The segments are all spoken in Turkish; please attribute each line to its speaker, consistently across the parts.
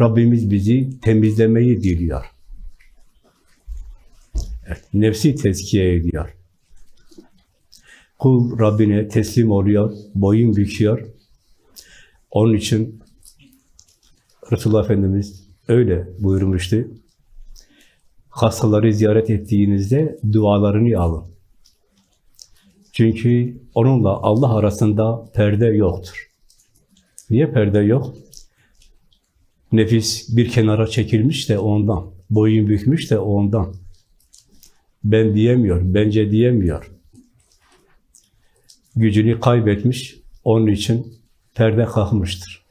Speaker 1: Rabbimiz bizi temizlemeyi diliyor. Evet, nefsi tezkiye ediyor. Kul Rabbine teslim oluyor, boyun büküyor. Onun için Resulullah Efendimiz öyle buyurmuştu. Hastaları ziyaret ettiğinizde dualarını alın. Çünkü onunla Allah arasında perde yoktur. Niye perde yok? Nefis bir kenara çekilmiş de ondan. Boyun bükmüş de ondan. Ben diyemiyor, bence diyemiyor. Gücünü kaybetmiş, onun için perde kalkmıştır.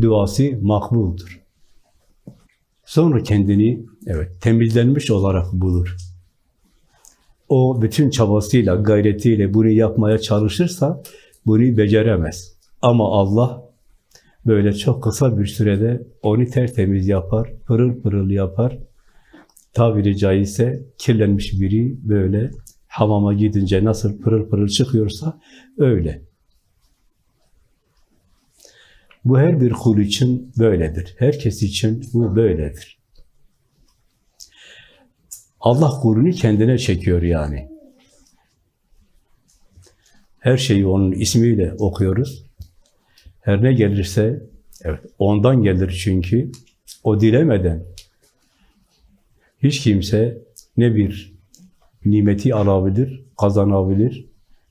Speaker 1: Duası makbuldur. Sonra kendini evet temizlenmiş olarak bulur. O bütün çabasıyla, gayretiyle bunu yapmaya çalışırsa bunu beceremez. Ama Allah böyle çok kısa bir sürede onu tertemiz yapar, pırıl pırıl yapar. Tabiri caizse kirlenmiş biri böyle hamama gidince nasıl pırıl pırıl çıkıyorsa öyle. Bu her bir kul için böyledir. Herkes için bu böyledir. Allah kulunu kendine çekiyor yani. Her şeyi onun ismiyle okuyoruz. Her ne gelirse, evet ondan gelir çünkü o dilemeden hiç kimse ne bir nimeti alabilir, kazanabilir,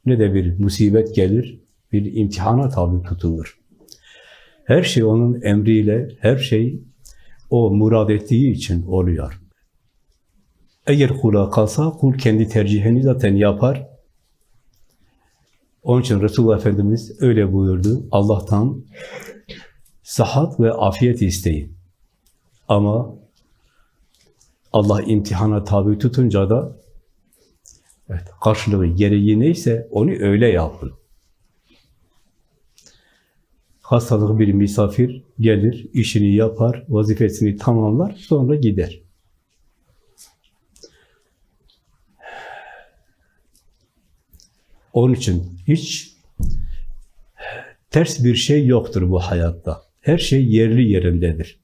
Speaker 1: ne de bir musibet gelir, bir imtihana tabi tutulur. Her şey onun emriyle, her şey o murad ettiği için oluyor. Eğer kula kalsa, kul kendi tercihini zaten yapar. Onun için Resulullah Efendimiz öyle buyurdu. Allah'tan sıhhat ve afiyet isteyin. Ama Allah imtihana tabi tutunca da evet, karşılığı gereği neyse onu öyle yapın. Hastalık bir misafir gelir, işini yapar, vazifesini tamamlar, sonra gider. Onun için hiç ters bir şey yoktur bu hayatta. Her şey yerli yerindedir.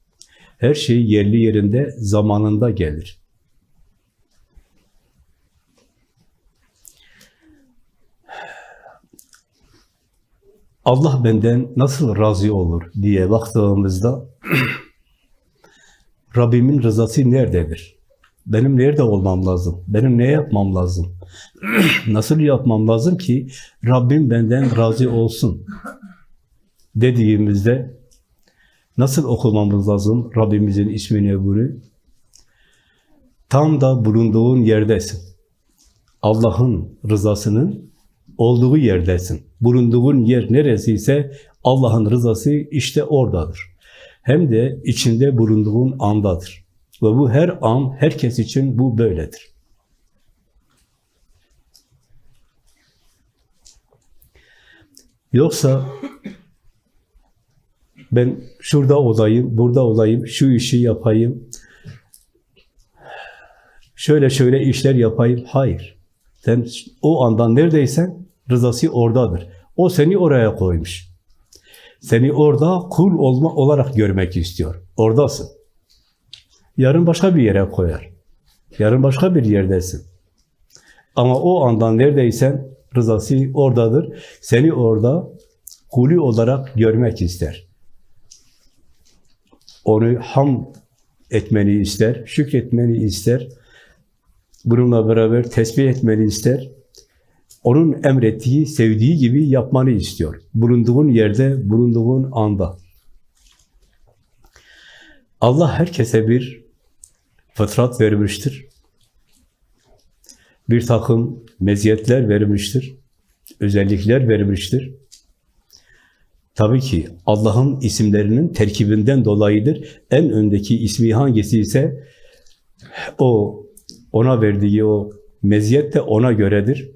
Speaker 1: Her şey yerli yerinde, zamanında gelir. Allah benden nasıl razı olur diye baktığımızda Rabbimin rızası nerededir? Benim nerede olmam lazım? Benim ne yapmam lazım? nasıl yapmam lazım ki Rabbim benden razı olsun? Dediğimizde nasıl okumamız lazım Rabbimizin ismini bunu? Tam da bulunduğun yerdesin. Allah'ın rızasının olduğu yerdesin. Bulunduğun yer neresiyse Allah'ın rızası işte oradadır. Hem de içinde bulunduğun andadır. Ve bu her an, herkes için bu böyledir. Yoksa ben şurada olayım, burada olayım, şu işi yapayım, şöyle şöyle işler yapayım. Hayır. Sen o andan neredeysen rızası oradadır. O seni oraya koymuş. Seni orada kul olma olarak görmek istiyor. Oradasın. Yarın başka bir yere koyar. Yarın başka bir yerdesin. Ama o andan neredeysen rızası oradadır. Seni orada kulü olarak görmek ister. Onu ham etmeni ister, şükretmeni ister. Bununla beraber tesbih etmeni ister. Onun emrettiği, sevdiği gibi yapmanı istiyor. Bulunduğun yerde, bulunduğun anda. Allah herkese bir fıtrat vermiştir. Bir takım meziyetler vermiştir. Özellikler vermiştir. Tabii ki Allah'ın isimlerinin terkibinden dolayıdır. En öndeki ismi hangisi ise o ona verdiği o meziyet de ona göredir.